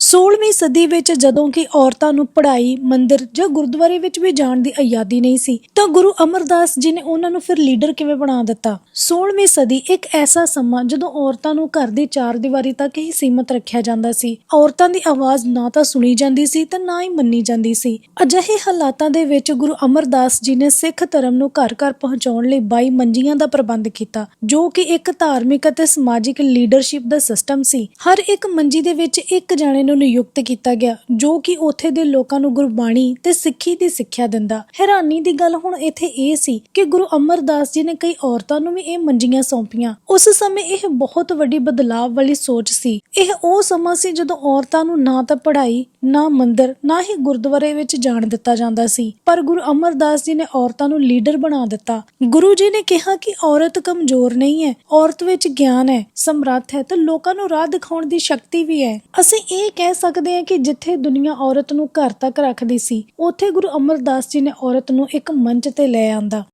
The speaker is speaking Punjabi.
16ਵੀਂ ਸਦੀ ਵਿੱਚ ਜਦੋਂ ਕਿ ਔਰਤਾਂ ਨੂੰ ਪੜ੍ਹਾਈ, ਮੰਦਿਰ ਜਾਂ ਗੁਰਦੁਆਰੇ ਵਿੱਚ ਵੀ ਜਾਣ ਦੀ ਆਜ਼ਾਦੀ ਨਹੀਂ ਸੀ, ਤਾਂ ਗੁਰੂ ਅਮਰਦਾਸ ਜੀ ਨੇ ਉਹਨਾਂ ਨੂੰ ਫਿਰ ਲੀਡਰ ਕਿਵੇਂ ਬਣਾ ਦਿੱਤਾ? 16ਵੀਂ ਸਦੀ ਇੱਕ ਐਸਾ ਸਮਾਂ ਜਦੋਂ ਔਰਤਾਂ ਨੂੰ ਘਰ ਦੀ ਚਾਰ ਦੀਵਾਰੀ ਤੱਕ ਹੀ ਸੀਮਤ ਰੱਖਿਆ ਜਾਂਦਾ ਸੀ। ਔਰਤਾਂ ਦੀ ਆਵਾਜ਼ ਨਾ ਤਾਂ ਸੁਣੀ ਜਾਂਦੀ ਸੀ ਤੇ ਨਾ ਹੀ ਮੰਨੀ ਜਾਂਦੀ ਸੀ। ਅਜਿਹੇ ਹਾਲਾਤਾਂ ਦੇ ਵਿੱਚ ਗੁਰੂ ਅਮਰਦਾਸ ਜੀ ਨੇ ਸਿੱਖ ਧਰਮ ਨੂੰ ਘਰ-ਘਰ ਪਹੁੰਚਾਉਣ ਲਈ 22 ਮੰਜੀਆਂ ਦਾ ਪ੍ਰਬੰਧ ਕੀਤਾ, ਜੋ ਕਿ ਇੱਕ ਧਾਰਮਿਕ ਅਤੇ ਸਮਾਜਿਕ ਲੀਡਰਸ਼ਿਪ ਦਾ ਸਿਸਟਮ ਸੀ। ਹਰ ਇੱਕ ਮੰਜੀ ਦੇ ਵਿੱਚ ਇੱਕ ਜਣੇ ਨੂੰ ਨਿਯੁਕਤ ਕੀਤਾ ਗਿਆ, ਜੋ ਕਿ ਉੱਥੇ ਦੇ ਲੋਕਾਂ ਨੂੰ ਗੁਰਬਾਣੀ ਤੇ ਸਿੱਖੀ ਦੀ ਸਿੱਖਿਆ ਦਿੰਦਾ। ਹੈਰਾਨੀ ਦੀ ਗੱਲ ਹੁਣ ਇੱਥੇ ਇਹ ਸੀ ਕਿ ਗੁਰੂ ਅਮਰਦਾਸ ਜੀ ਨੇ ਕਈ ਔਰਤਾਂ ਨੂੰ ਵੀ ਇਹ ਮੰਜੀਆਂ ਸੌਂਪੀਆਂ। ਉਸ ਸਮੇਂ ਇਹ ਬਹੁਤ ਵੱਡੀ ਬਦਲਾਅ ਵਾਲੀ ਸੋਚ ਸੀ। ਇਹ ਉਹ ਸਮਾਂ ਸੀ ਜਦੋਂ ਔਰਤਾਂ ਨੂੰ ਨਾ ਤਾਂ ਪੜ੍ਹਾਈ, ਨਾ ਮੰਦਰ, ਨਾ ਹੀ ਗੁਰਦੁਆਰੇ ਵਿੱਚ ਜਾਣ ਦਿੱਤਾ ਜਾਂਦਾ ਸੀ। ਪਰ ਗੁਰੂ ਅਮਰਦਾਸ ਜੀ ਨੇ ਔਰਤਾਂ ਨੂੰ ਲੀਡਰ ਬਣਾ ਦਿੱਤਾ। ਗੁਰੂ ਜੀ ਨੇ ਕਿਹਾ ਕਿ ਔਰਤ ਕਮਜ਼ੋਰ ਨਹੀਂ ਹੈ, ਔਰਤ ਵਿੱਚ ਗਿਆਨ ਹੈ, ਸਮਰੱਥ ਹੈ ਤੇ ਲੋਕਾਂ ਨੂੰ ਰਾਹ ਦਿਖਾਉਣ ਦੀ ਸ਼ਕਤੀ ਵੀ ਹੈ। ਅਸੀਂ ਇਹ ਕਹਿ ਸਕਦੇ ਹਾਂ ਕਿ ਜਿੱਥੇ ਦੁਨੀਆ ਔਰਤ ਨੂੰ ਘਰ ਤੱਕ ਰੱਖਦੀ ਸੀ, ਉੱਥੇ ਗੁਰੂ ਅਮਰਦਾਸ ਜੀ ਨੇ ਔਰਤ ਨੂੰ ਇੱਕ ਮੰਚ ਤੇ ਲੈ ਆਂਦਾ।